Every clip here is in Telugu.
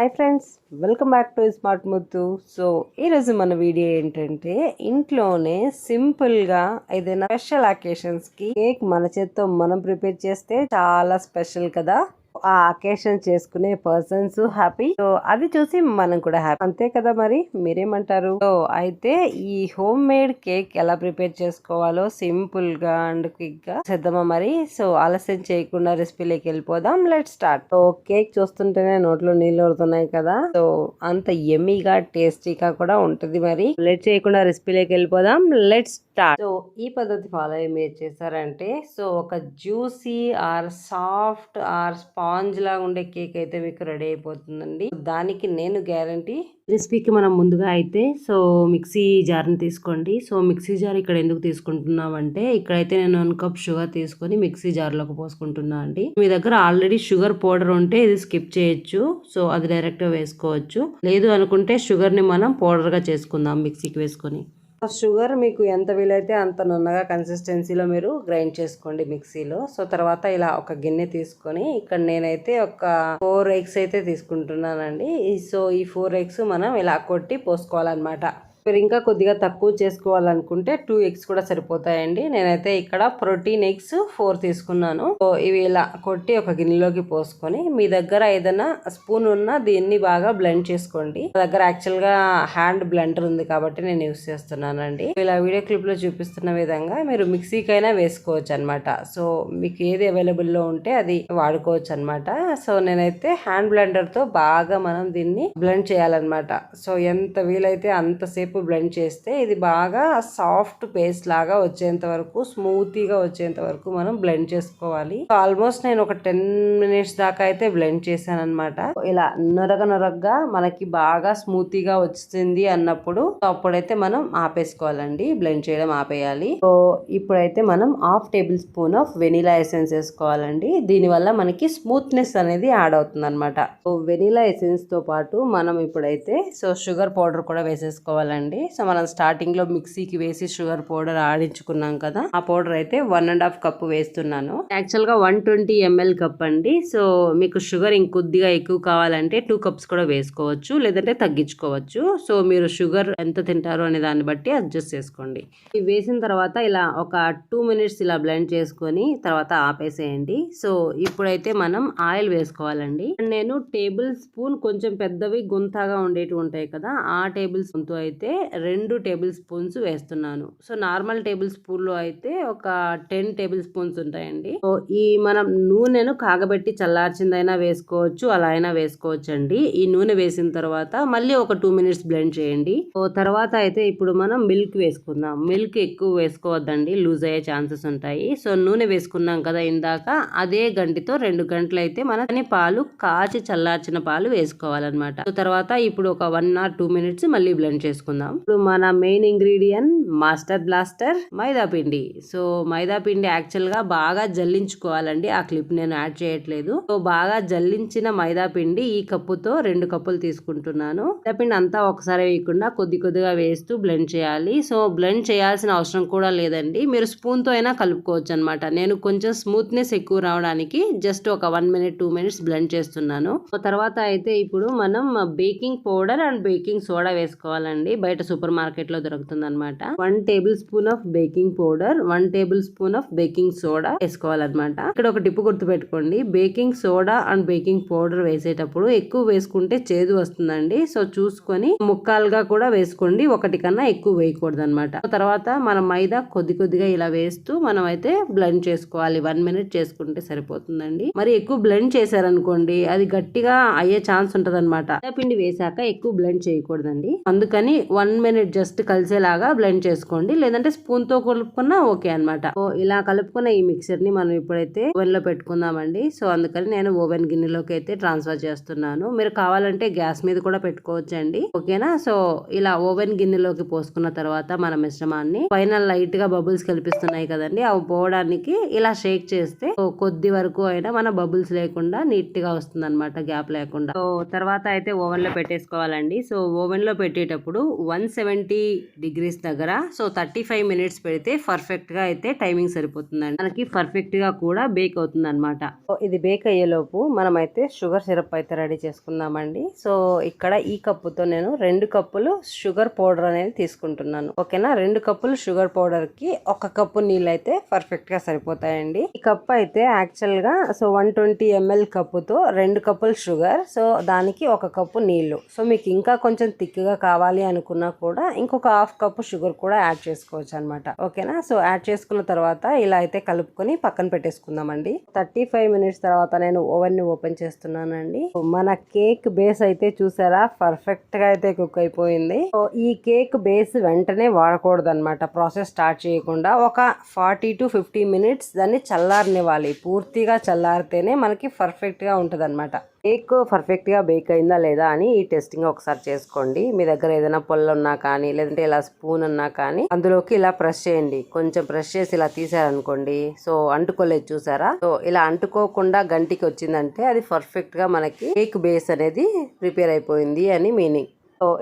Hi friends welcome back to smart Muthu so ఈరోజు మన వీడియో ఏంటంటే ఇంట్లోనే సింపుల్గా ఏదైనా స్పెషల్ అకేషన్స్కి కేక్ మన చేత్తో మనం ప్రిపేర్ చేస్తే చాలా స్పెషల్ కదా. ఆ అకేషన్ చేసుకునే పర్సన్స్ హ్యాపీ. సో అది చూసి మనం కూడా హ్యాపీ. అంతే కదా మరి? మీరేమంటారు? సో అయితే ఈ హోమ్ మేడ్ కేక్ ఎలా ప్రిపేర్ చేసుకోవాలో సింపుల్గా అండ్ క్విక్గా చేద్దామా మరి? సో ఆలస్యం చేయకుండా రెసిపీలోకి వెళ్ళిపోదాం. Let start. సో కేక్ చూస్తుంటేనే నోట్లో నీళ్ళు వడుతున్నాయి కదా? సో అంత ఎమ్మీగా టేస్టీగా కూడా ఉంటుంది మరి. లెట్ చేయకుండా రెసిపీలోకి వెళ్ళిపోదాం. లెట్స్ స్టార్ట్ సో ఈ పద్ధతి ఫాలో అయ్యి మీరు చేశారంటే సో ఒక juicy or soft or sponge లాగా ఉండే కేక్ అయితే మీకు రెడీ అయిపోతుందండి. దానికి నేను గ్యారంటీ. రెసిపీకి మనం ముందుగా అయితే సో మిక్సీ జార్ని తీసుకోండి. సో మిక్సీ జార్ ఇక్కడ ఎందుకు తీసుకుంటున్నామంటే ఇక్కడైతే నేను వన్ కప్ షుగర్ తీసుకొని మిక్సీ జార్లోకి పోసుకుంటున్నా అండి. మీ దగ్గర ఆల్రెడీ షుగర్ పౌడర్ ఉంటే ఇది స్కిప్ చేయొచ్చు. సో అది డైరెక్ట్గా వేసుకోవచ్చు. లేదు అనుకుంటే షుగర్ని మనం పౌడర్గా చేసుకుందాం మిక్సీకి వేసుకొని. షుగర్ మీకు ఎంత వీలైతే అంత నున్నగా కన్సిస్టెన్సీలో మీరు గ్రైండ్ చేసుకోండి మిక్సీలో. సో తర్వాత ఇలా ఒక గిన్నె తీసుకొని ఇక్కడ నేనైతే ఒక ఫోర్ ఎగ్స్ అయితే తీసుకుంటున్నానండి. సో ఈ ఫోర్ ఎగ్స్ మనం ఇలా కొట్టి పోసుకోవాలన్నమాట. మీరు ఇంకా కొద్దిగా తక్కువ చేసుకోవాలనుకుంటే టూ ఎగ్స్ కూడా సరిపోతాయండి. నేనైతే ఇక్కడ ప్రోటీన్ ఎగ్స్ ఫోర్ తీసుకున్నాను. సో ఇవి ఇలా కొట్టి ఒక గిన్నెలోకి పోసుకొని మీ దగ్గర ఏదైనా స్పూన్ ఉన్న దీన్ని బాగా బ్లెండ్ చేసుకోండి. నా దగ్గర యాక్చువల్గా హ్యాండ్ బ్లెండర్ ఉంది కాబట్టి నేను యూస్ చేస్తున్నానండి. ఇలా వీడియో క్లిప్లో చూపిస్తున్న విధంగా మీరు మిక్సీకైనా వేసుకోవచ్చు అనమాట సో మీకు ఏది అవైలబుల్లో ఉంటే అది వాడుకోవచ్చు అనమాట సో నేనైతే హ్యాండ్ బ్లెండర్తో బాగా మనం దీన్ని బ్లెండ్ చేయాలన్నమాట. సో ఎంత వీలైతే అంతసేపు బ్లెండ్ చేస్తే ఇది బాగా సాఫ్ట్ పేస్ట్ లాగా వచ్చేంత వరకు స్మూతీగా వచ్చేంత వరకు మనం బ్లెండ్ చేసుకోవాలి. ఆల్మోస్ట్ నేను ఒక టెన్ మినిట్స్ దాకా అయితే బ్లెండ్ చేశాను అనమాట ఇలా నొరగ నొరగ్గా మనకి బాగా స్మూతీగా వచ్చింది అన్నప్పుడు అప్పుడైతే మనం ఆపేసుకోవాలండి. బ్లెండ్ చేయడం ఆపేయాలి. సో ఇప్పుడైతే మనం half tablespoon of vanilla essence వేసుకోవాలండి. దీనివల్ల మనకి స్మూత్నెస్ అనేది యాడ్ అవుతుంది అనమాట సో వెనిలా ఎసెన్స్తో పాటు మనం ఇప్పుడైతే సో షుగర్ పౌడర్ కూడా వేసేసుకోవాలండి. సో మనం స్టార్టింగ్లో మిక్సీకి వేసి షుగర్ పౌడర్ ఆడించుకున్నాం కదా. ఆ పౌడర్ అయితే వన్ అండ్ హాఫ్ కప్ వేస్తున్నాను. యాక్చువల్గా వన్ ట్వంటీ ఎంఎల్ కప్ అండి. సో మీకు షుగర్ ఇంకొద్దిగా ఎక్కువ కావాలంటే టూ కప్స్ కూడా వేసుకోవచ్చు. లేదంటే తగ్గించుకోవచ్చు. సో మీరు షుగర్ ఎంత తింటారు అనే దాన్ని బట్టి అడ్జస్ట్ చేసుకోండి. ఇవి వేసిన తర్వాత ఇలా ఒక టూ మినిట్స్ ఇలా బ్లెండ్ చేసుకొని తర్వాత ఆపేసేయండి. సో ఇప్పుడైతే మనం ఆయిల్ వేసుకోవాలండి. నేను టేబుల్ స్పూన్ కొంచెం పెద్దవి గుంతగా ఉండేవి ఉంటాయి కదా ఆ టేబుల్ స్పూన్తో అయితే అయితే రెండు టేబుల్ స్పూన్స్ వేస్తున్నాను. సో నార్మల్ టేబుల్ స్పూన్లో అయితే ఒక టెన్ టేబుల్ స్పూన్స్ ఉంటాయండి. సో ఈ మనం నూనెను కాగబెట్టి చల్లార్చిందైనా వేసుకోవచ్చు అలా అయినా వేసుకోవచ్చు అండి ఈ నూనె వేసిన తర్వాత మళ్ళీ ఒక టూ మినిట్స్ బ్లెండ్ చేయండి. సో తర్వాత అయితే ఇప్పుడు మనం మిల్క్ వేసుకుందాం. మిల్క్ ఎక్కువ వేసుకోవద్దండి లూజ్ అయ్యే ఛాన్సెస్ ఉంటాయి. సో నూనె వేసుకున్నాం కదా ఇందాక అదే గంటితో రెండు గంటలు అయితే మనం పాలు కాచి చల్లార్చిన పాలు వేసుకోవాలన్నమాట. తర్వాత ఇప్పుడు ఒక వన్ ఆర్ టూ మినిట్స్ మళ్ళీ బ్లెండ్ చేసుకుందాం. ఇప్పుడు మన main ingredient master blaster maida పిండి. సో మైదా పిండి యాక్చువల్గా బాగా జల్లించుకోవాలండి. ఆ క్లిప్ నేను యాడ్ చేయట్లేదు. సో బాగా జల్లించిన మైదా పిండి ఈ కప్పుతో రెండు కప్పులు తీసుకుంటున్నాను. మైదా పిండి అంతా ఒకసారి వేయకుండా కొద్ది కొద్దిగా వేస్తూ బ్లెండ్ చేయాలి. సో బ్లెండ్ చేయాల్సిన అవసరం కూడా లేదండి. మీరు స్పూన్తో అయినా కలుపుకోవచ్చు అనమాట నేను కొంచెం స్మూత్నెస్ ఎక్కువ రావడానికి జస్ట్ ఒక one minute two minutes blend చేస్తున్నాను. తర్వాత అయితే ఇప్పుడు మనం baking powder and baking soda వేసుకోవాలండి. బయట సూపర్ మార్కెట్లో దొరుకుతుంది అనమాట one tablespoon of baking powder one tablespoon of baking soda వేసుకోవాలన్నమాట. ఇక్కడ ఒక టిప్పు గుర్తు పెట్టుకోండి baking soda and baking powder వేసేటప్పుడు ఎక్కువ వేసుకుంటే చేదు వస్తుందండి. సో చూసుకొని ముక్కాలుగా కూడా వేసుకోండి. ఒకటి కన్నా ఎక్కువ వేయకూడదు అనమాట తర్వాత మనం మైదా కొద్ది కొద్దిగా ఇలా వేస్తూ మనం అయితే బ్లెండ్ చేసుకోవాలి. వన్ మినిట్ చేసుకుంటే సరిపోతుందండి. మరి ఎక్కువ బ్లెండ్ చేశారనుకోండి అది గట్టిగా అయ్యే ఛాన్స్ ఉంటది అనమాట పిండి వేసాక ఎక్కువ బ్లెండ్ చేయకూడదండి. అందుకని వన్ మినిట్ జస్ట్ కలిసేలాగా బ్లెండ్ చేసుకోండి. లేదంటే స్పూన్తో కలుపుకున్నా ఓకే అనమాట ఇలా కలుపుకున్న ఈ మిక్సర్ని మనం ఇప్పుడైతే ఓవెన్లో పెట్టుకుందామండి. సో అందుకని నేను ఓవెన్ గిన్నెలోకి అయితే ట్రాన్స్ఫర్ చేస్తున్నాను. మీరు కావాలంటే గ్యాస్ మీద కూడా పెట్టుకోవచ్చు అండి ఓకేనా? సో ఇలా ఓవెన్ గిన్నెలోకి పోసుకున్న తర్వాత మన మిశ్రమాన్ని పైన లైట్గా బబుల్స్ కల్పిస్తున్నాయి కదండి. అవి పోవడానికి ఇలా షేక్ చేస్తే కొద్ది వరకు అయినా మన బబుల్స్ లేకుండా నీట్గా వస్తుంది అనమాట గ్యాప్ లేకుండా. సో తర్వాత అయితే ఓవెన్లో పెట్టేసుకోవాలండి. సో ఓవెన్లో పెట్టేటప్పుడు వన్ సెవెంటీ డిగ్రీస్ దగ్గర సో థర్టీ ఫైవ్ మినిట్స్ పెడితే పర్ఫెక్ట్గా అయితే టైమింగ్ సరిపోతుందండి. మనకి పర్ఫెక్ట్గా కూడా బేక్ అవుతుంది అనమాట ఇది బేక్ అయ్యేలోపు మనమైతే షుగర్ సిరప్ అయితే రెడీ చేసుకుందామండి. సో ఇక్కడ ఈ కప్పుతో నేను రెండు కప్పులు షుగర్ పౌడర్ అనేది తీసుకుంటున్నాను. ఓకేనా? రెండు కప్పులు షుగర్ పౌడర్కి ఒక కప్పు నీళ్ళు అయితే పర్ఫెక్ట్గా సరిపోతాయండి. ఈ కప్ అయితే యాక్చువల్గా సో వన్ ట్వంటీ ఎంఎల్ కప్పుతో రెండు కప్పులు షుగర్ సో దానికి ఒక కప్పు నీళ్ళు సో మీకు ఇంకా కొంచెం థిక్గా కావాలి అనుకున్న కూడా ఇంకొక హాఫ్ కప్పు షుగర్ కూడా యాడ్ చేసుకోవచ్చు అనమాట ఓకేనా? సో యాడ్ చేసుకున్న తర్వాత ఇలా అయితే కలుపుకొని పక్కన పెట్టేసుకుందామండి. థర్టీ ఫైవ్ మినిట్స్ తర్వాత నేను ఓవెన్ని ఓపెన్ చేస్తున్నానండి. మన కేక్ బేస్ అయితే చూసారా? పర్ఫెక్ట్గా అయితే కుక్ అయిపోయింది. సో ఈ కేక్ బేస్ వెంటనే వాడకూడదు అనమాట ప్రాసెస్ స్టార్ట్ చేయకుండా ఒక ఫార్టీ టు ఫిఫ్టీ మినిట్స్ దాన్ని చల్లారనివ్వాలి. పూర్తిగా చల్లారితేనే మనకి పర్ఫెక్ట్గా ఉంటది అనమాట కేక్ పర్ఫెక్ట్గా బేక్ అయిందా లేదా అని ఈ టెస్టింగ్ ఒకసారి చేసుకోండి. మీ దగ్గర ఏదైనా పొల్లు ఉన్నా కానీ లేదంటే ఇలా స్పూన్ ఉన్నా కానీ అందులోకి ఇలా ప్రెస్ చేయండి. కొంచెం ప్రెస్ చేసి ఇలా తీసారనుకోండి. సో అంటుకోలేదు చూసారా? సో ఇలా అంటుకోకుండా గంటికి వచ్చిందంటే అది పర్ఫెక్ట్గా మనకి కేక్ బేస్ అనేది ప్రిపేర్ అయిపోయింది అని మీనింగ్.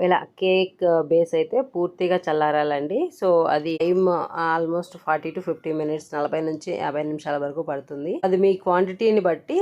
ఇలా కేక్ బేస్ అయితే పూర్తిగా చల్లారాలండి. సో అది time almost forty to fifty minutes నలభై నుంచి యాభై నిమిషాల వరకు పడుతుంది. అది మీ క్వాంటిటీని బట్టి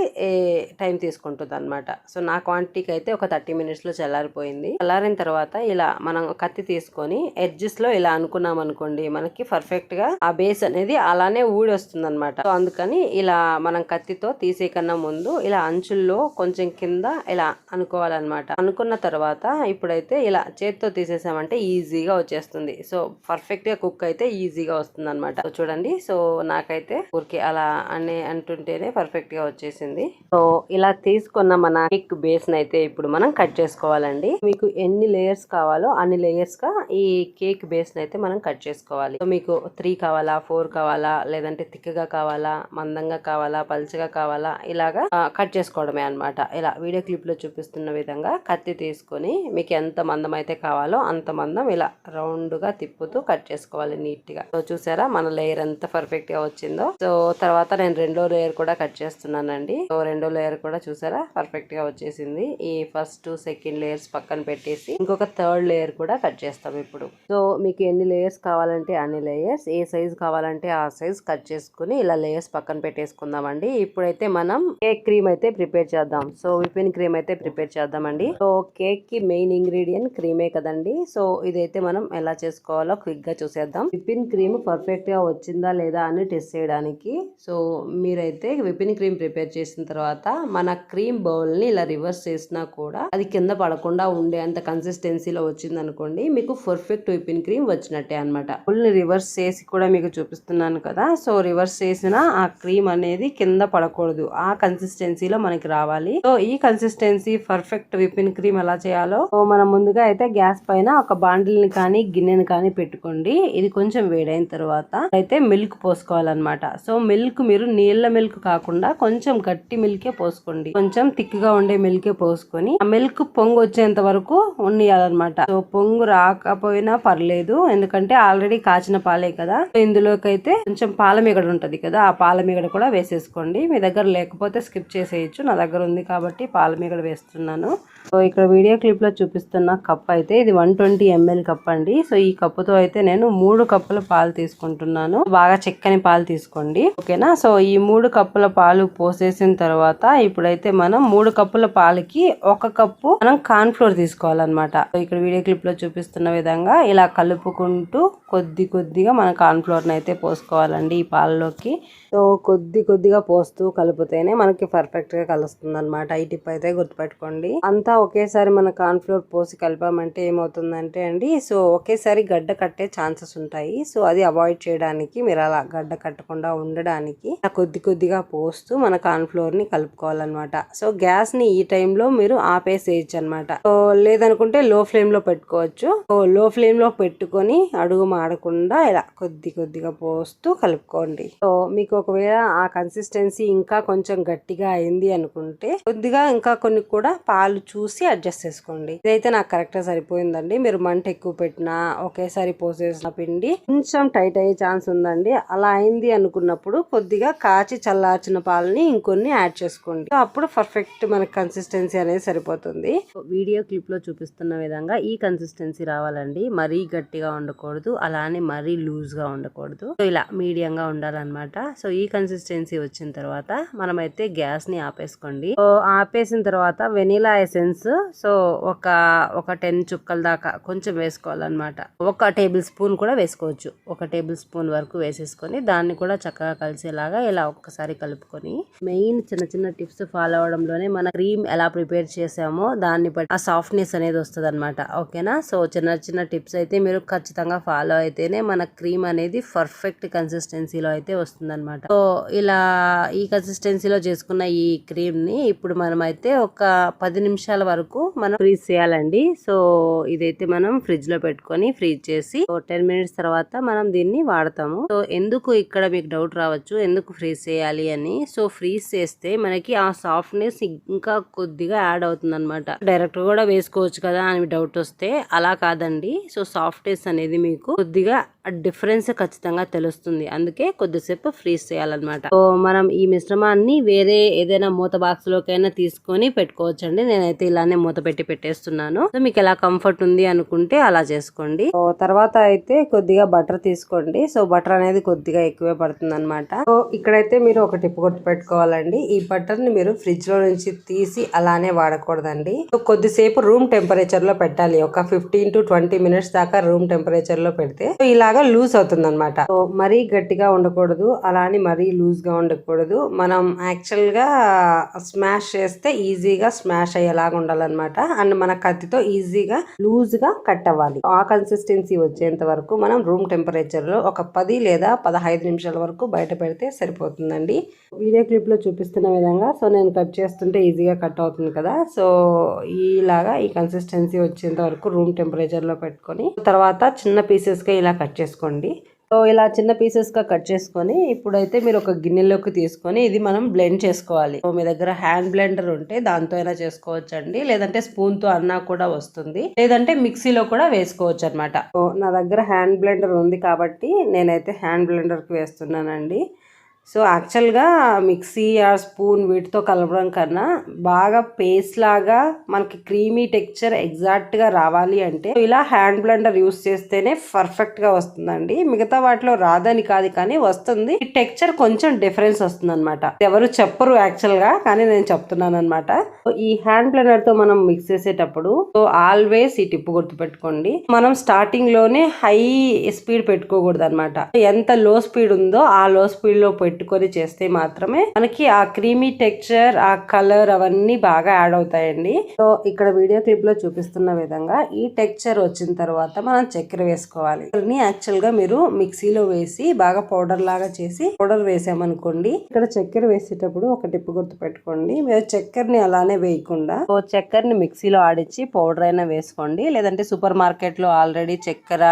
టైం తీసుకుంటుంది అనమాట సో నా క్వాంటిటీకి అయితే ఒక థర్టీ మినిట్స్లో చల్లారిపోయింది. చల్లారిన తర్వాత ఇలా మనం కత్తి తీసుకొని ఎడ్జెస్లో ఇలా అనుకున్నాం అనుకోండి మనకి పర్ఫెక్ట్గా ఆ బేస్ అనేది అలానే ఊడి వస్తుంది అనమాట సో అందుకని ఇలా మనం కత్తితో తీసే కన్నా ముందు ఇలా అంచుల్లో కొంచెం కింద ఇలా అనుకోవాలన్నమాట. అనుకున్న తర్వాత ఇప్పుడైతే ఇలా చేత్తో తీసేసామంటే ఈజీగా వచ్చేస్తుంది. సో పర్ఫెక్ట్గా కుక్ అయితే ఈజీగా వస్తుంది అనమాట చూడండి. సో నాకైతే ఊరికే అలా అనే అంటుంటేనే పర్ఫెక్ట్గా వచ్చేసింది. సో ఇలా తీసుకున్న మన కేక్ బేస్ అయితే ఇప్పుడు మనం కట్ చేసుకోవాలండి. మీకు ఎన్ని లేయర్స్ కావాలో అన్ని లేయర్స్గా ఈ కేక్ బేస్ అయితే మనం కట్ చేసుకోవాలి. సో మీకు త్రీ కావాలా ఫోర్ కావాలా లేదంటే తిక్కగా కావాలా మందంగా కావాలా పల్చగా కావాలా ఇలాగా కట్ చేసుకోవడమే అన్నమాట. ఇలా వీడియో క్లిప్లో చూపిస్తున్న విధంగా కత్తి తీసుకొని మీకు ఎంత ఎంత మందం అయితే కావాలో అంత మందం ఇలా రౌండ్గా తిప్పుతూ కట్ చేసుకోవాలి నీట్గా సో చూసారా మన లేయర్ ఎంత పర్ఫెక్ట్గా వచ్చిందో. సో తర్వాత నేను రెండో లేయర్ కూడా కట్ చేస్తున్నానండి. సో రెండో లేయర్ కూడా చూసారా పర్ఫెక్ట్గా వచ్చేసింది. ఈ ఫస్ట్ సెకండ్ లేయర్స్ పక్కన పెట్టేసి ఇంకొక థర్డ్ లేయర్ కూడా కట్ చేస్తాం ఇప్పుడు. సో మీకు ఎన్ని లేయర్స్ కావాలంటే అన్ని లేయర్స్ ఏ సైజ్ కావాలంటే ఆ సైజ్ కట్ చేసుకుని ఇలా లేయర్స్ పక్కన పెట్టేసుకుందామండి. ఇప్పుడైతే మనం కేక్ క్రీమ్ అయితే ప్రిపేర్ చేద్దాం. సో విపిన్ క్రీమ్ అయితే ప్రిపేర్ చేద్దామండి. సో కేక్కి మెయిన్ ఇంగ్రీడియంట్ క్రీమే కదండి. సో ఇదైతే మనం ఎలా చేసుకోవాలో క్విక్గా చూసేద్దాం. విపిన్ క్రీమ్ పర్ఫెక్ట్గా వచ్చిందా లేదా అని టెస్ట్ చేయడానికి. సో మీరైతే విపిన్ క్రీమ్ ప్రిపేర్ చేసిన తర్వాత మన క్రీమ్ బౌల్ని ఇలా రివర్స్ చేసినా కూడా అది కింద పడకుండా ఉండే అంత కన్సిస్టెన్సీలో వచ్చింది అనుకోండి మీకు పర్ఫెక్ట్ విపిన్ క్రీమ్ వచ్చినట్టే అనమాట ఫుల్ రివర్స్ చేసి కూడా మీకు చూపిస్తున్నాను కదా. సో రివర్స్ చేసిన ఆ క్రీమ్ అనేది కింద పడకూడదు. ఆ కన్సిస్టెన్సీలో మనకి రావాలి. సో ఈ కన్సిస్టెన్సీ పర్ఫెక్ట్ విపిన్ క్రీమ్ ఎలా చేయాలో. సో మనం ముందుగా అయితే గ్యాస్ పైన ఒక బాండిల్ని కానీ గిన్నెని కానీ పెట్టుకోండి. ఇది కొంచెం వేడైన తర్వాత అయితే మిల్క్ పోసుకోవాలన్నమాట. సో మిల్క్ మీరు నీళ్ళ మిల్క్ కాకుండా కొంచెం గట్టి మిల్కే పోసుకోండి. కొంచెం థిక్గా ఉండే మిల్కే పోసుకొని ఆ మిల్క్ పొంగు వచ్చేంత వరకు ఉండియాలన్నమాట. సో పొంగు రాకపోయినా పర్లేదు. ఎందుకంటే ఆల్రెడీ కాచిన పాలే కదా. ఇందులోకైతే కొంచెం పాల మీగడ ఉంటది కదా. ఆ పాల మీగడ కూడా వేసేసుకోండి. మీ దగ్గర లేకపోతే స్కిప్ చేసేయచ్చు. నా దగ్గర ఉంది కాబట్టి పాల మీగడ వేస్తున్నాను. సో ఇక్కడ వీడియో క్లిప్లో చూపిస్తున్నాను ఉన్న కప్ అయితే ఇది వన్ ట్వంటీ ఎంఎల్ కప్ అండి. సో ఈ కప్పుతో అయితే నేను మూడు కప్పుల పాలు తీసుకుంటున్నాను. బాగా చక్కని పాలు తీసుకోండి. ఓకేనా? సో ఈ మూడు కప్పుల పాలు పోసేసిన తర్వాత ఇప్పుడైతే మనం మూడు కప్పుల పాలకి ఒక కప్పు మనం కార్న్ ఫ్లోర్ తీసుకోవాలన్నమాట. ఇక్కడ వీడియో క్లిప్లో చూపిస్తున్న విధంగా ఇలా కలుపుకుంటూ కొద్ది కొద్దిగా మన కార్న్ ఫ్లోర్ అయితే పోసుకోవాలండి ఈ పాలలోకి. సో కొద్ది కొద్దిగా పోస్తూ కలిపితేనే మనకి పర్ఫెక్ట్గా కలుస్తుంది అనమాట ఈ టిప్ అయితే గుర్తుపెట్టుకోండి. అంతా ఒకేసారి మన కార్న్ ఫ్లోర్ పోసి కలిపామంటే ఏమవుతుందంటే అండి సో ఒకేసారి గడ్డ కట్టే ఛాన్సెస్ ఉంటాయి. సో అది అవాయిడ్ చేయడానికి మీరు అలా గడ్డ కట్టకుండా ఉండడానికి కొద్ది కొద్దిగా పోస్తూ మన కార్న్ ఫ్లోర్ని కలుపుకోవాలన్నమాట. సో గ్యాస్ని ఈ టైంలో మీరు ఆపేసేయచ్చు అనమాట సో లేదనుకుంటే లో ఫ్లేమ్లో పెట్టుకోవచ్చు. సో లో ఫ్లేమ్లో పెట్టుకొని అడుగు మాడకుండా ఇలా కొద్ది కొద్దిగా పోస్తూ కలుపుకోండి. సో మీకు ఒకవేళ ఆ కన్సిస్టెన్సీ ఇంకా కొంచెం గట్టిగా అయింది అనుకుంటే కొద్దిగా ఇంకా కొన్ని కూడా పాలు చూసి చూసి అడ్జస్ట్ చేసుకోండి. ఇదైతే నాకు కరెక్ట్గా సరిపోయిందండి. మీరు మంట ఎక్కువ పెట్టినా ఒకేసారి పోసేసిన పిండి కొంచెం టైట్ అయ్యే ఛాన్స్ ఉందండి. అలా అయింది అనుకున్నప్పుడు కొద్దిగా కాచి చల్లార్చిన పాలని ఇంకొన్ని యాడ్ చేసుకోండి. అప్పుడు పర్ఫెక్ట్ మనకి కన్సిస్టెన్సీ అనేది సరిపోతుంది. వీడియో క్లిప్లో చూపిస్తున్న విధంగా ఈ కన్సిస్టెన్సీ రావాలండి. మరీ గట్టిగా ఉండకూడదు. అలానే మరీ లూజ్గా ఉండకూడదు ఇలా మీడియంగా ఉండాలన్నమాట. సో ఈ కన్సిస్టెన్సీ వచ్చిన తర్వాత మనమైతే గ్యాస్ని ఆపేసుకోండి. సో ఆపేసిన తర్వాత వెనిలా ఎసెన్స్. సో ఒక ఒక టెన్ చుక్కల దాకా కొంచెం వేసుకోవాలన్నమాట. ఒక టేబుల్ స్పూన్ కూడా వేసుకోవచ్చు. ఒక టేబుల్ స్పూన్ వరకు వేసేసుకొని దాన్ని కూడా చక్కగా కలిసేలాగా ఇలా ఒక్కసారి కలుపుకొని మెయిన్ చిన్న చిన్న టిప్స్ ఫాలో అవడంలోనే మన క్రీమ్ ఎలా ప్రిపేర్ చేసామో దాన్ని బట్టి ఆ సాఫ్ట్నెస్ అనేది వస్తుంది అనమాట ఓకేనా? సో చిన్న చిన్న టిప్స్ అయితే మీరు ఖచ్చితంగా ఫాలో అయితేనే మన క్రీమ్ అనేది పర్ఫెక్ట్ కన్సిస్టెన్సీలో అయితే వస్తుందన్నమాట. సో ఇలా ఈ కన్సిస్టెన్సీలో చేసుకున్న ఈ క్రీమ్ని ఇప్పుడు మనం అయితే ఒక పది నిమిషాల వరకు మనం ఫ్రీజ్ చేయాలండి. సో ఇదైతే మనం ఫ్రిడ్జ్లో పెట్టుకొని ఫ్రీజ్ చేసి టెన్ మినిట్స్ తర్వాత మనం దీన్ని వాడతాము. సో ఎందుకు ఇక్కడ మీకు డౌట్ రావచ్చు? ఎందుకు ఫ్రీజ్ చేయాలి అని? సో ఫ్రీజ్ చేస్తే మనకి ఆ సాఫ్ట్నెస్ ఇంకా కొద్దిగా యాడ్ అవుతుంది అనమాట డైరెక్ట్ కూడా వేసుకోవచ్చు కదా అని డౌట్ వస్తే అలా కాదండి. సో సాఫ్ట్నెస్ అనేది మీకు కొద్దిగా డిఫరెన్స్ ఖచ్చితంగా తెలుస్తుంది. అందుకే కొద్దిసేపు ఫ్రీజ్ చేయాలన్నమాట. సో మనం ఈ మిశ్రమాన్ని వేరే ఏదైనా మూత బాక్స్ లోకైనా తీసుకొని పెట్టుకోవచ్చండి. నేనైతే ఇలానే మూత పెట్టి పెట్టేస్తున్నాను. సో మీకు ఎలా కంఫర్ట్ ఉంది అనుకుంటే అలా చేసుకోండి. తర్వాత అయితే కొద్దిగా బటర్ తీసుకోండి. సో బటర్ అనేది కొద్దిగా ఎక్కువే పడుతుంది అనమాట సో ఇక్కడైతే మీరు ఒక టిప్ కొట్టు పెట్టుకోవాలండి. ఈ బటర్ని మీరు ఫ్రిడ్జ్లో నుంచి తీసి అలానే వాడకూడదండి. సో కొద్దిసేపు రూమ్ టెంపరేచర్లో పెట్టాలి. ఒక ఫిఫ్టీన్ టు ట్వంటీ మినిట్స్ దాకా రూమ్ టెంపరేచర్లో పెడితే ఇలాగా లూజ్ అవుతుంది అనమాట సో మరీ గట్టిగా ఉండకూడదు. అలానే మరీ లూజ్గా ఉండకూడదు. మనం యాక్చువల్గా స్మాష్ చేస్తే ఈజీగా స్మాష్ అయ్యేలాగా ఉండాలన్నమాట. అండ్ మన కత్తితో ఈజీగా లూజ్గా కట్ అవ్వాలి ఆ కన్సిస్టెన్సీ వచ్చేంత వరకు మనం రూమ్ టెంపరేచర్లో ఒక పది లేదా పదహైదు నిమిషాల వరకు బయట పెడితే సరిపోతుందండి. వీడియో క్లిప్లో చూపిస్తున్న విధంగా సో నేను కట్ చేస్తుంటే ఈజీగా కట్ అవుతుంది కదా. సో ఇలాగా ఈ కన్సిస్టెన్సీ వచ్చేంత వరకు రూమ్ టెంపరేచర్లో పెట్టుకొని తర్వాత చిన్న పీసెస్గా ఇలా కట్ చేసుకోండి. సో ఇలా చిన్న పీసెస్గా కట్ చేసుకొని ఇప్పుడైతే మీరు ఒక గిన్నెలోకి తీసుకొని ఇది మనం బ్లెండ్ చేసుకోవాలి. మీ దగ్గర హ్యాండ్ బ్లెండర్ ఉంటే దాంతో అయినా చేసుకోవచ్చు అండి లేదంటే స్పూన్తో అన్నా కూడా వస్తుంది. లేదంటే మిక్సీలో కూడా వేసుకోవచ్చు అనమాట నా దగ్గర హ్యాండ్ బ్లెండర్ ఉంది కాబట్టి నేనైతే హ్యాండ్ బ్లెండర్కి వేస్తున్నానండి. సో యాక్చువల్గా మిక్సీ ఆ స్పూన్ వీటితో కలపడం కన్నా బాగా పేస్ట్ లాగా మనకి క్రీమీ టెక్చర్ ఎగ్జాక్ట్గా రావాలి అంటే ఇలా హ్యాండ్ బ్లెండర్ యూస్ చేస్తేనే పర్ఫెక్ట్గా వస్తుందండి. మిగతా వాటిలో రాదని కాదు కానీ వస్తుంది. ఈ టెక్చర్ కొంచెం డిఫరెన్స్ వస్తుంది అనమాట ఎవరు చెప్పరు యాక్చువల్గా కానీ నేను చెప్తున్నాను అనమాట ఈ హ్యాండ్ బ్లెండర్తో మనం మిక్స్ చేసేటప్పుడు సో ఆల్వేస్ ఈ టిప్పు గుర్తుపెట్టుకోండి. మనం స్టార్టింగ్లోనే హై స్పీడ్ పెట్టుకోకూడదు అనమాట ఎంత లో స్పీడ్ ఉందో ఆ లో స్పీడ్లో పెట్టుకొని చేస్తే మాత్రమే మనకి ఆ క్రీమీ టెక్స్చర్ ఆ కలర్ అవన్నీ బాగా యాడ్ అవుతాయండి. సో ఇక్కడ వీడియో క్లిప్లో చూపిస్తున్న విధంగా ఈ టెక్స్చర్ వచ్చిన తర్వాత మనం చక్కెర వేసుకోవాలి. యాక్చువల్గా మీరు మిక్సీలో వేసి బాగా పౌడర్ లాగా చేసి పౌడర్ వేసామనుకోండి ఇక్కడ చక్కెర వేసేటప్పుడు ఒక టిప్పు గుర్తు పెట్టుకోండి. మీరు చక్కెరని అలానే వేయకుండా ఓ చక్కెరని మిక్సీలో ఆడిచ్చి పౌడర్ అయినా వేసుకోండి. లేదంటే సూపర్ మార్కెట్లో ఆల్రెడీ చక్కెర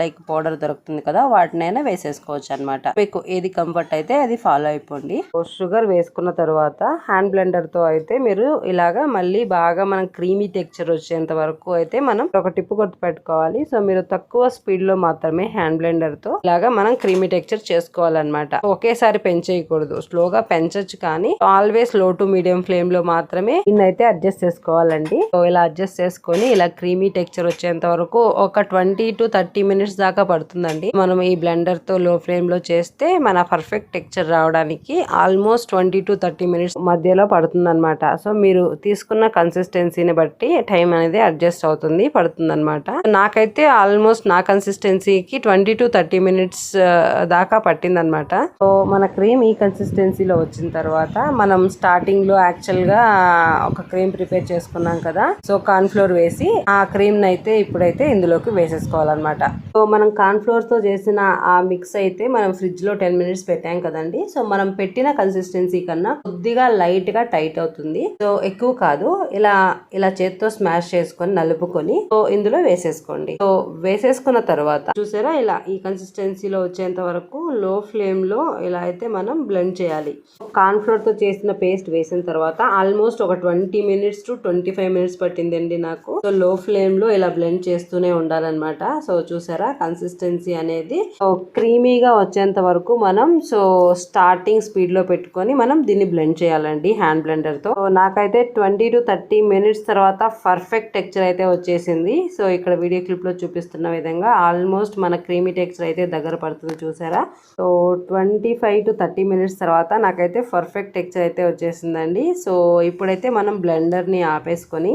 లైక్ పౌడర్ దొరుకుతుంది కదా వాటినైనా వేసేసుకోవచ్చు అనమాట మీకు ఏది కంఫర్ట్ అయితే అది ఫాలో అయిపోండి. షుగర్ వేసుకున్న తర్వాత హ్యాండ్ బ్లెండర్తో అయితే మీరు ఇలాగా మళ్ళీ బాగా మనం క్రీమీ టెక్చర్ వచ్చేంత వరకు అయితే మనం ఒక టిప్పు కొట్టు పెట్టుకోవాలి. సో మీరు తక్కువ స్పీడ్లో మాత్రమే హ్యాండ్ బ్లెండర్తో ఇలాగా మనం క్రీమీ టెక్చర్ చేసుకోవాలన్నమాట. ఒకేసారి పెంచేయకూడదు. స్లోగా పెంచొచ్చు కానీ ఆల్వేస్లో టు మీడియం ఫ్లేమ్లో మాత్రమే దీన్ని అయితే అడ్జస్ట్ చేసుకోవాలండి. సో ఇలా అడ్జస్ట్ చేసుకొని ఇలా క్రీమీ టెక్చర్ వచ్చేంత వరకు ఒక ట్వంటీ టు థర్టీ మినిట్స్ దాకా పడుతుందండి. మనం ఈ బ్లెండర్తో లో ఫ్లేమ్లో చేస్తే మన పర్ఫెక్ట్ టెక్చర్ రావడానికి almost twenty to thirty minutes మధ్యలో పడుతుందన్నమాట. సో మీరు తీసుకున్న కన్సిస్టెన్సీని బట్టి టైం అనేది అడ్జస్ట్ అవుతుంది పడుతుందన్నమాట. నాకైతే ఆల్మోస్ట్ నా కన్సిస్టెన్సీకి ట్వంటీ టు థర్టీ మినిట్స్ దాకా పట్టిందనమాట సో మన క్రీమ్ ఈ కన్సిస్టెన్సీలో వచ్చిన తర్వాత మనం స్టార్టింగ్లో యాక్చువల్గా ఒక క్రీమ్ ప్రిపేర్ చేసుకున్నాం కదా సో కార్న్ఫ్లోర్ వేసి ఆ క్రీమ్ అయితే ఇప్పుడైతే ఇందులోకి వేసేసుకోవాలన్నమాట. సో మనం కార్న్ఫ్లోర్తో తో చేసిన ఆ మిక్స్ అయితే మనం ఫ్రిడ్జ్లో టెన్ మినిట్స్ పెట్టాం కదా. కదండి? సో మనం పెట్టిన కన్సిస్టెన్సీ కన్నా కొద్దిగా లైట్గా టైట్ అవుతుంది. సో ఎక్కువ కాదు. ఇలా ఇలా చేత్తో స్మాష్ చేసుకొని నలుపుకొని సో ఇందులో వేసేసుకోండి. సో వేసేసుకున్న తర్వాత చూసారా? ఇలా ఈ కన్సిస్టెన్సీలో వచ్చేంత వరకు లో ఫ్లేమ్లో ఇలా అయితే మనం బ్లెండ్ చేయాలి. కార్న్ ఫ్లోర్తో చేసిన పేస్ట్ వేసిన తర్వాత ఆల్మోస్ట్ ఒక twenty minutes to twenty five minutes పట్టిందండి నాకు. సో లో ఫ్లేమ్లో ఇలా బ్లెండ్ చేస్తూనే ఉండాలన్నమాట. సో చూసారా? కన్సిస్టెన్సీ అనేది క్రీమీగా వచ్చేంత వరకు మనం సో స్టార్టింగ్ స్పీడ్లో పెట్టుకొని మనం దీన్ని బ్లెండ్ చేయాలండి హ్యాండ్ బ్లెండర్తో నాకైతే ట్వంటీ టు థర్టీ మినిట్స్ తర్వాత పర్ఫెక్ట్ టెక్చర్ అయితే వచ్చేసింది. సో ఇక్కడ వీడియో క్లిప్లో చూపిస్తున్న విధంగా ఆల్మోస్ట్ మన క్రీమీ టెక్చర్ అయితే దగ్గర పడుతుంది చూసారా? So twenty five to thirty minutes తర్వాత నాకైతే పర్ఫెక్ట్ టెక్చర్ అయితే వచ్చేసిందండి. సో ఇప్పుడైతే మనం బ్లెండర్ని ఆపేసుకొని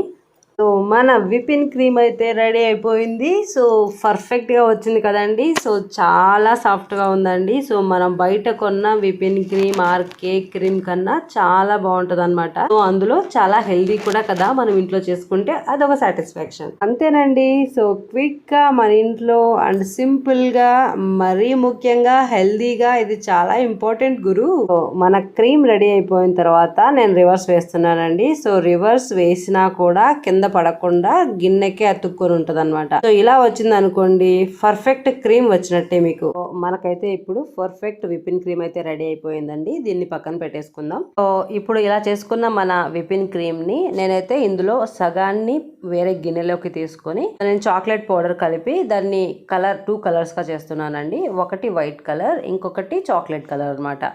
సో మన విపిన్ క్రీమ్ అయితే రెడీ అయిపోయింది. సో పర్ఫెక్ట్గా వచ్చింది కదండి. సో చాలా సాఫ్ట్గా ఉందండి. సో మనం బయట కొన్న whipping cream or cake cream కన్నా చాలా బాగుంటుంది అనమాట సో అందులో చాలా హెల్దీ కూడా కదా మనం ఇంట్లో చేసుకుంటే అదొక సాటిస్ఫాక్షన్. అంతేనండి. సో క్విక్గా మన ఇంట్లో అండ్ సింపుల్గా మరీ ముఖ్యంగా హెల్దీగా ఇది చాలా ఇంపార్టెంట్ గురు. మన క్రీమ్ రెడీ అయిపోయిన తర్వాత నేను రివర్స్ వేస్తున్నానండి. సో రివర్స్ వేసినా కూడా కింద పడకుండా గిన్నెకే అతుక్కొని ఉంటుంది అనమాట సో ఇలా వచ్చింది అనుకోండి పర్ఫెక్ట్ క్రీమ్ వచ్చినట్టే మీకు. మనకైతే ఇప్పుడు పర్ఫెక్ట్ విపిన్ క్రీమ్ అయితే రెడీ అయిపోయిందండి. దీన్ని పక్కన పెట్టేసుకుందాం. సో ఇప్పుడు ఇలా చేసుకున్న మన విపిన్ క్రీమ్ని నేనైతే ఇందులో సగాన్ని వేరే గిన్నెలోకి తీసుకొని నేను చాక్లెట్ పౌడర్ కలిపి దాన్ని కలర్ టూ కలర్స్గా చేస్తున్నానండి. ఒకటి వైట్ కలర్ ఇంకొకటి చాక్లెట్ కలర్ అన్నమాట.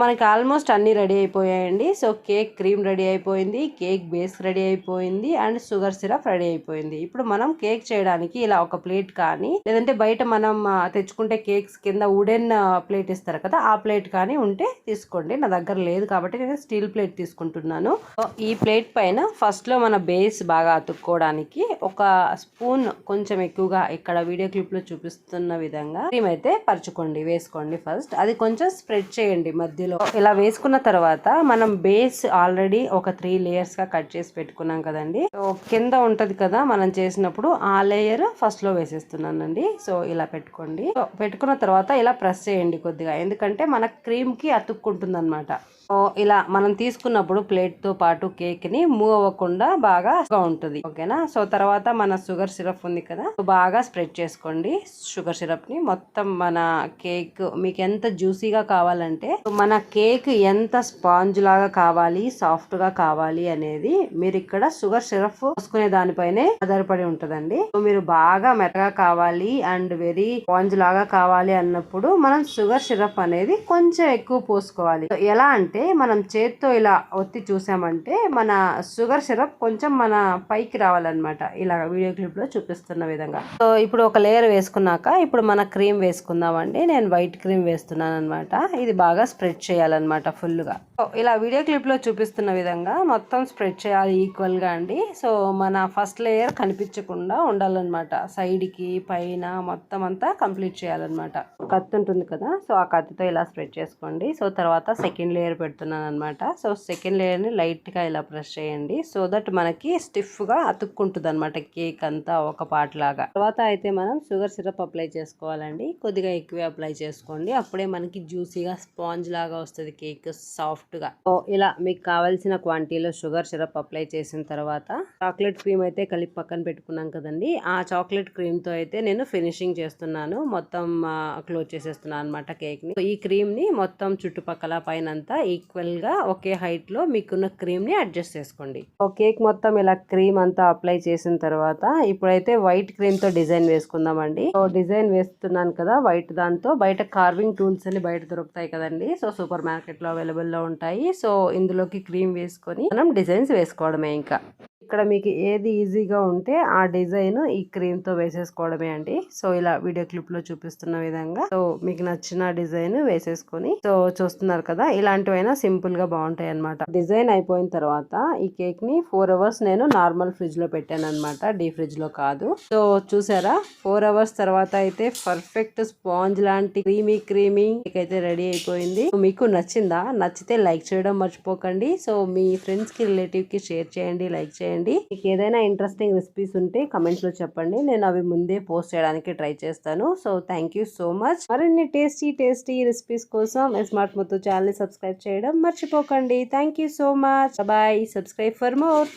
మనకి ఆల్మోస్ట్ అన్నీ రెడీ అయిపోయాయండి. సో కేక్ క్రీమ్ రెడీ అయిపోయింది కేక్ బేస్ రెడీ అయిపోయింది అండ్ షుగర్ సిరప్ రెడీ అయిపోయింది. ఇప్పుడు మనం కేక్ చేయడానికి ఇలా ఒక ప్లేట్ కానీ లేదంటే బయట మనం తెచ్చుకుంటే కేక్స్ కింద వుడెన్ ప్లేట్ ఇస్తారు కదా ఆ ప్లేట్ కానీ ఉంటే తీసుకోండి. నా దగ్గర లేదు కాబట్టి నేను స్టీల్ ప్లేట్ తీసుకుంటున్నాను. సో ఈ ప్లేట్ పైన ఫస్ట్లో మన బేస్ బాగా అతుక్కోవడానికి ఒక స్పూన్ కొంచెం ఎక్కువగా ఇక్కడ వీడియో క్లిప్లో చూపిస్తున్న విధంగా క్రీమ్ అయితే పరుచుకోండి వేసుకోండి ఫస్ట్ అది కొంచెం స్ప్రెడ్ చేయండి మధ్య మధ్యలో ఇలా వేసుకున్న తర్వాత మనం బేస్ ఆల్రెడీ ఒక త్రీ లేయర్స్గా కట్ చేసి పెట్టుకున్నాం కదండి. సో కింద ఉంటది కదా మనం చేసినప్పుడు ఆ లేయర్ ఫస్ట్లో వేసేస్తున్నానండి. సో ఇలా పెట్టుకోండి. సో పెట్టుకున్న తర్వాత ఇలా ప్రెస్ చేయండి కొద్దిగా. ఎందుకంటే మన క్రీమ్కి అతుక్కుంటుంది అనమాట ఇలా మనం తీసుకున్నప్పుడు ప్లేట్తో పాటు కేక్ని మూవ్ అవ్వకుండా బాగా ఉంటుంది. ఓకేనా? సో తర్వాత మన షుగర్ సిరప్ ఉంది కదా బాగా స్ప్రెడ్ చేసుకోండి. షుగర్ సిరప్ని మొత్తం మన కేక్ మీకు ఎంత జ్యూసీగా కావాలంటే మన కేక్ ఎంత స్పాంజ్ లాగా కావాలి సాఫ్ట్గా కావాలి అనేది మీరు ఇక్కడ షుగర్ సిరప్ పోసుకునే దానిపైనే ఆధారపడి ఉంటుందండి. మీరు బాగా మెత్తగా కావాలి అండ్ వెరీ స్పాంజ్ లాగా కావాలి అన్నప్పుడు మనం షుగర్ సిరప్ అనేది కొంచెం ఎక్కువ పోసుకోవాలి. ఎలా అంటే మనం చేత్తో ఇలా ఒత్తి చూసామంటే మన షుగర్ సిరప్ కొంచెం మన పైకి రావాలన్నమాట. ఇలా వీడియో క్లిప్లో చూపిస్తున్న విధంగా. సో ఇప్పుడు ఒక లేయర్ వేసుకున్నాక ఇప్పుడు మన క్రీమ్ వేసుకుందామండి. నేను వైట్ క్రీమ్ వేస్తున్నాను అనమాట ఇది బాగా స్ప్రెడ్ చేయాలన్నమాట ఫుల్గా ఇలా వీడియో క్లిప్లో చూపిస్తున్న విధంగా మొత్తం స్ప్రెడ్ చేయాలి ఈక్వల్గా అండి. సో మన ఫస్ట్ లేయర్ కనిపించకుండా ఉండాలన్నమాట. సైడ్కి పైన మొత్తం అంతా కంప్లీట్ చేయాలన్నమాట. కత్తి ఉంటుంది కదా సో ఆ కత్తితో ఇలా స్ప్రెడ్ చేసుకోండి. సో తర్వాత సెకండ్ లేయర్ పెడుతున్నాను అనమాట సో సెకండ్ లేయర్ని ని లైట్గా ఇలా ప్రెస్ చేయండి. సో దట్ మనకి స్టిఫ్గా అతుక్కుంటుంది అనమాట కేక్ అంతా ఒక పార్ట్ లాగా. తర్వాత అయితే మనం షుగర్ సిరప్ అప్లై చేసుకోవాలండి. కొద్దిగా ఎక్కువ అప్లై చేసుకోండి. అప్పుడే మనకి జ్యూసీగా స్పాంజ్ లాగా వస్తుంది కేక్ సాఫ్ట్గా సో ఇలా మీకు కావాల్సిన క్వాంటిటీలో షుగర్ సిరప్ అప్లై చేసిన తర్వాత చాక్లెట్ క్రీమ్ అయితే కలిపి పక్కన పెట్టుకున్నాం కదండి. ఆ చాక్లెట్ క్రీమ్తో అయితే నేను ఫినిషింగ్ చేస్తున్నాను. మొత్తం క్లోజ్ చేసేస్తున్నాను అనమాట కేక్ని. ఈ క్రీమ్ని మొత్తం చుట్టుపక్కల పైన అంతా ఈక్వల్గా ఒకే హైట్లో మీకున్న క్రీమ్ని అడ్జస్ట్ చేసుకోండి. ఓ కేక్ మొత్తం ఇలా క్రీమ్ అంతా అప్లై చేసిన తర్వాత ఇప్పుడైతే వైట్ క్రీమ్తో డిజైన్ వేసుకుందామండి. సో డిజైన్ వేస్తున్నాను కదా వైట్ దాంతో బయట కార్వింగ్ టూల్స్ అని బయట దొరుకుతాయి కదండి. సో సూపర్ మార్కెట్లో అవైలబుల్లో ఉంటాయి. సో ఇందులోకి క్రీమ్ వేసుకొని మనం డిజైన్స్ వేసుకోవడమే ఇంకా. ఇక్కడ మీకు ఏది ఈజీగా ఉంటే ఆ డిజైన్ ఈ క్రీమ్తో వేసేసుకోవడమే అండి. సో ఇలా వీడియో క్లిప్లో చూపిస్తున్న విధంగా. సో మీకు నచ్చిన డిజైన్ వేసేసుకొని. సో చూస్తున్నారు కదా ఇలాంటివి పైన సింపుల్గా బాగుంటాయి అనమాట డిజైన్ అయిపోయిన తర్వాత ఈ కేక్ని ఫోర్ అవర్స్ నేను నార్మల్ ఫ్రిడ్జ్లో పెట్టాను అనమాట డీ ఫ్రిడ్జ్లో కాదు. సో చూసారా? ఫోర్ అవర్స్ తర్వాత అయితే పర్ఫెక్ట్ స్పాంజ్ లాంటి క్రీమీ క్రీమీ కేక్ అయితే రెడీ అయిపోయింది. మీకు నచ్చిందా? నచ్చితే లైక్ చేయడం మర్చిపోకండి. సో మీ ఫ్రెండ్స్కి రిలేటివ్కి షేర్ చేయండి. లైక్ చేయండి. మీకు ఏదైనా ఇంట్రెస్టింగ్ రెసిపీస్ ఉంటే కమెంట్స్లో చెప్పండి. నేను అవి ముందే పోస్ట్ చేయడానికి ట్రై చేస్తాను. So thank you so much మరిన్ని టేస్టీ టేస్టీ రెసిపీస్ కోసం స్మార్ట్ మొత్తం ఛానల్ని సబ్స్క్రైబ్ చేయడం మర్చిపోకండి. Thank you so much bye subscribe for more